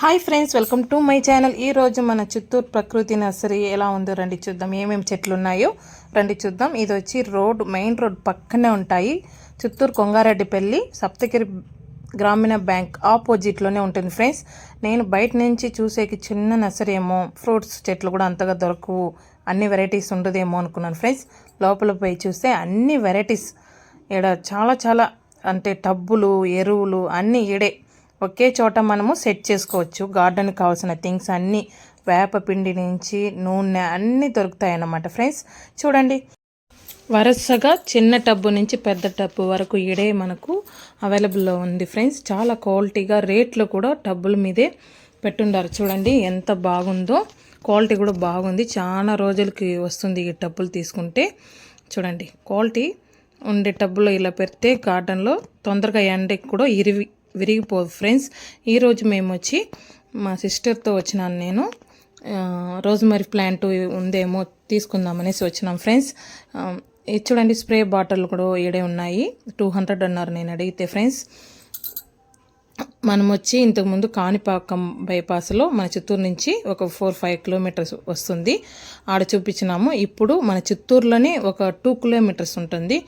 Hi friends welcome to my channel ఈ రోజు మన చిత్తూరు ప్రకృతి నర్సరీ ఎలా ఉందో రండి చూద్దాం. ఏమేమి చెట్లు ఉన్నాయో రండి చూద్దాం. ఇది వచ్చి రోడ్ మెయిన్ రోడ్ పక్కనే ఉంటాయి. చిత్తూరు కొంగారెడ్డిపల్లి సప్తగిరి గ్రామీణ బ్యాంక్ ఆపోజిట్లోనే ఉంటుంది ఫ్రెండ్స్ నేను బయట నుంచి చూసేకి చిన్న నర్సరీ ఏమో ఫ్రూట్స్ చెట్లు కూడా అంతగా దొరకవు. అన్ని వెరైటీస్ ఉండదేమో అనుకున్నాను ఫ్రెండ్స్ లోపల పోయి చూస్తే అన్ని వెరైటీస్ ఇక్కడ చాలా చాలా అంటే టబ్బులు ఎరువులు అన్నీ ఈడే. ఒకే చోట మనము సెట్ చేసుకోవచ్చు. గార్డెన్కి కావాల్సిన థింగ్స్ అన్నీ వేప పిండి నుంచి నూనె అన్నీ దొరుకుతాయి అన్నమాట ఫ్రెండ్స్. చూడండి. వరుసగా చిన్న టబ్బు నుంచి పెద్ద టబ్బు వరకు ఈడే మనకు అవైలబుల్లో ఉంది ఫ్రెండ్స్. చాలా క్వాలిటీగా రేట్లు కూడా టబ్బుల మీదే పెట్టుండారు. చూడండి ఎంత బాగుందో. క్వాలిటీ కూడా బాగుంది. చాలా రోజులకి వస్తుంది ఈ టబ్బులు తీసుకుంటే. చూడండి క్వాలిటీ ఉండే టబ్బులో ఇలా పెడితే గార్డెన్లో తొందరగా ఎండకి కూడా ఇరివి విరిగిపోదు ఫ్రెండ్స్ ఈరోజు మేము వచ్చి మా సిస్టర్తో వచ్చినాను నేను. రోజ్మరీ ప్లాంట్ ఉందేమో తీసుకుందామనేసి వచ్చినాం ఫ్రెండ్స్ ఇది చూడండి స్ప్రే బాటిల్ కూడా ఈడే ఉన్నాయి. టూ హండ్రెడ్ అన్నారు నేను అడిగితే ఫ్రెండ్స్ మనం వచ్చి ఇంతకుముందు కాణిపాకం బైపాస్లో మన చిత్తూరు నుంచి ఒక ఫోర్ ఫైవ్ కిలోమీటర్స్ వస్తుంది. ఆడ చూపించినాము. ఇప్పుడు మన చిత్తూరులోనే ఒక టూ కిలోమీటర్స్ ఉంటుంది.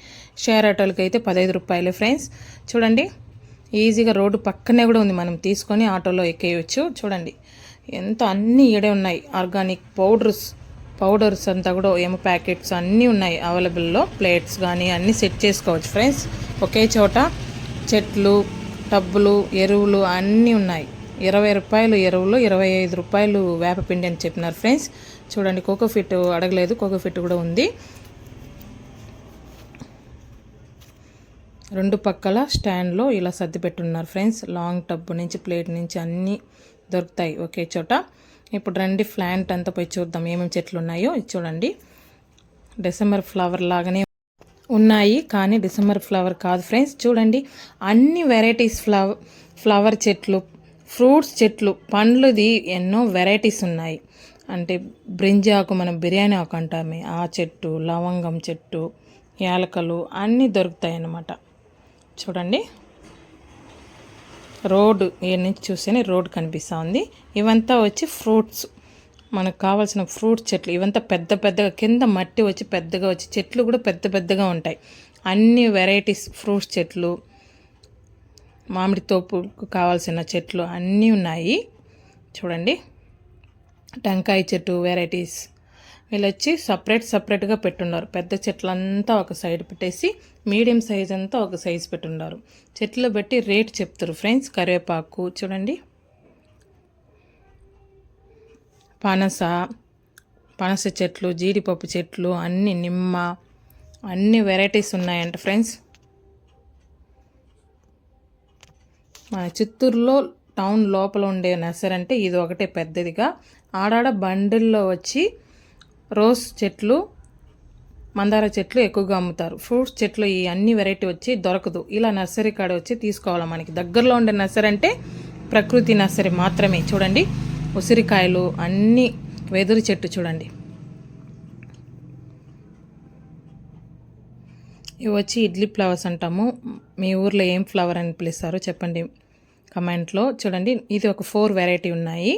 షేర్ ఆటోలకి అయితే పదహైదు రూపాయలు ఫ్రెండ్స్ చూడండి. ఈజీగా రోడ్డు పక్కనే కూడా ఉంది. మనం తీసుకొని ఆటోలో ఎక్కేయచ్చు. చూడండి ఎంత అన్నీ ఈడే ఉన్నాయి. ఆర్గానిక్ పౌడర్స్ పౌడర్స్ అంతా కూడా ఏమో ప్యాకెట్స్ అన్నీ ఉన్నాయి అవైలబుల్లో. ప్లేట్స్ కానీ అన్నీ సెట్ చేసుకోవచ్చు ఫ్రెండ్స్. ఒకే చోట చెట్లు టబ్బులు ఎరువులు అన్నీ ఉన్నాయి. ఇరవై రూపాయలు ఎరువులు ఇరవై ఐదు రూపాయలు వేపపిండి అని చెప్పినారు ఫ్రెండ్స్. చూడండి కోకోఫిట్ అడగలేదు. కోకోఫిట్ కూడా ఉంది. రెండు పక్కల స్టాండ్లో ఇలా సర్ది పెట్టున్నారు ఫ్రెండ్స్. లాంగ్ టబ్బు నుంచి ప్లేట్ నుంచి అన్నీ దొరుకుతాయి ఒకే చోట. ఇప్పుడు రండి ప్లాంట్ అంతా పోయి చూద్దాం ఏమేమి చెట్లు ఉన్నాయో. చూడండి. డిసెంబర్ ఫ్లవర్ లాగానే ఉన్నాయి కానీ డిసెంబర్ ఫ్లవర్ కాదు ఫ్రెండ్స్. చూడండి అన్ని వెరైటీస్ ఫ్లవర్ ఫ్లవర్ చెట్లు ఫ్రూట్స్ చెట్లు పండ్లుది ఎన్నో వెరైటీస్ ఉన్నాయి. అంటే బ్రింజి ఆకు మనం బిర్యానీ ఆకు అంటామే. ఆ చెట్టు లవంగం చెట్టు యాలకలు అన్నీ దొరుకుతాయి అన్నమాట చూడండి. రోడ్డు ఏ నుంచి చూస్తేనే రోడ్ కనిపిస్తూ ఉంది. ఇవంతా వచ్చి ఫ్రూట్స్. మనకు కావాల్సిన ఫ్రూట్స్ చెట్లు. ఇవంతా పెద్ద పెద్దగా కింద మట్టి వచ్చి పెద్దగా వచ్చి చెట్లు కూడా పెద్ద పెద్దగా ఉంటాయి. అన్ని వెరైటీస్ ఫ్రూట్స్ చెట్లు మామిడి తోపుకు కావాల్సిన చెట్లు అన్నీ ఉన్నాయి. చూడండి. టెంకాయ చెట్టు వెరైటీస్. వీళ్ళు వచ్చి సపరేట్ సపరేట్గా పెట్టున్నారు. పెద్ద చెట్లంతా ఒక సైడ్ పెట్టేసి మీడియం సైజ్ అంతా ఒక సైజ్ పెట్టున్నారు. చెట్లు బట్టి రేట్ చెప్తారు ఫ్రెండ్స్ కరివేపాకు చూడండి. పనస పనస చెట్లు జీడిపప్పు చెట్లు అన్ని నిమ్మ అన్ని వెరైటీస్ ఉన్నాయంట ఫ్రెండ్స్ మన చిత్తూరులో టౌన్ లోపల ఉండే నర్సరీ అంటే ఇది ఒకటే పెద్దదిగా. ఆడాడ బండిల్లో వచ్చి రోజ్ చెట్లు మందార చెట్లు ఎక్కువగా అమ్ముతారు. ఫ్రూట్స్ చెట్లు ఈ అన్ని వెరైటీ వచ్చి దొరకదు. ఇలా నర్సరీ కాడ వచ్చి తీసుకోవాలి మనకి. దగ్గరలో ఉండే నర్సరీ అంటే ప్రకృతి నర్సరీ మాత్రమే. చూడండి ఉసిరికాయలు అన్ని వెదురు చెట్టు చూడండి. ఇవి వచ్చి ఇడ్లీ ఫ్లవర్స్ అంటాము. మీ ఊర్లో ఏం ఫ్లవర్ అని పిలుస్తారో చెప్పండి కమెంట్లో. చూడండి ఇది ఒక ఫోర్ వెరైటీ ఉన్నాయి.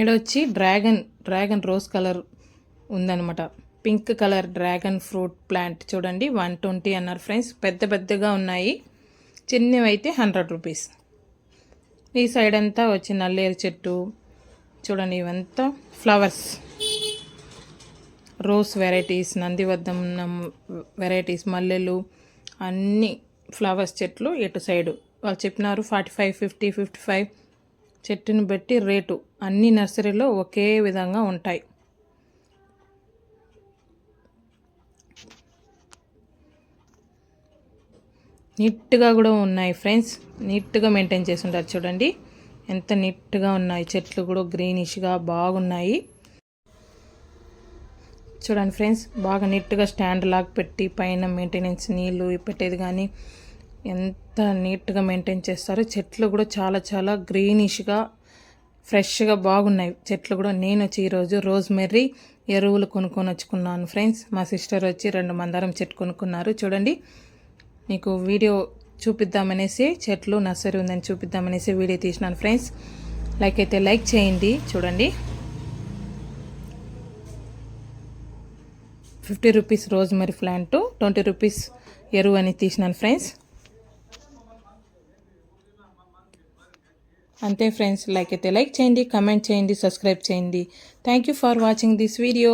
ఈడొచ్చి డ్రాగన్ డ్రాగన్ రోజ్ కలర్ ఉందనమాట pink colour dragon fruit plant చూడండి వన్ ట్వంటీ అన్నారు ఫ్రెండ్స్. పెద్ద పెద్దగా ఉన్నాయి. చిన్నవి అయితే హండ్రెడ్ రూపీస్. ఈ సైడ్ అంతా వచ్చి నల్లేరు చెట్టు. చూడండి ఇవంతా ఫ్లవర్స్. రోజ్ వెరైటీస్ నందివర్ధనం వెరైటీస్ మల్లెలు అన్ని ఫ్లవర్స్ చెట్లు ఇటు సైడు. వాళ్ళు చెప్పినారు forty five fifty fifty five. చెట్టుని బట్టి రేటు అన్ని నర్సరీలో ఒకే విధంగా ఉంటాయి. నీట్గా కూడా ఉన్నాయి ఫ్రెండ్స్. నీట్గా మెయింటైన్ చేసి ఉంటారు చూడండి. ఎంత నీట్గా ఉన్నాయి. చెట్లు కూడా గ్రీనిష్గా బాగున్నాయి. చూడండి ఫ్రెండ్స్ బాగా నీట్గా స్టాండ్ లాగా పెట్టి పైన మెయింటెనెన్స్ నీళ్ళు పెట్టేది కానీ ఎంత నీట్గా మెయింటైన్ చేస్తారో చెట్లు కూడా చాలా చాలా గ్రీనిష్గా ఫ్రెష్గా బాగున్నాయి. చెట్లు కూడా నేను వచ్చి ఈరోజు రోజ్మెర్రీ ఎరువులు కొనుక్కొని వచ్చుకున్నాను ఫ్రెండ్స్. మా సిస్టర్ వచ్చి రెండు మందారం చెట్టు కొనుక్కున్నారు. చూడండి మీకు వీడియో చూపిద్దామనేసి చెట్లు నర్సరీ ఉందని చూపిద్దామనేసి వీడియో తీసినాను ఫ్రెండ్స్. లైక్ అయితే లైక్ చేయండి చూడండి. Fifty rupees rosemary plant twenty rupees ఎరువు అని తీసినాను ఫ్రెండ్స్. అంతే ఫ్రెండ్స్ లైక్ అయితే లైక్ చేయండి కమెంట్ చేయండి సబ్స్క్రైబ్ చేయండి. Thank you for watching this video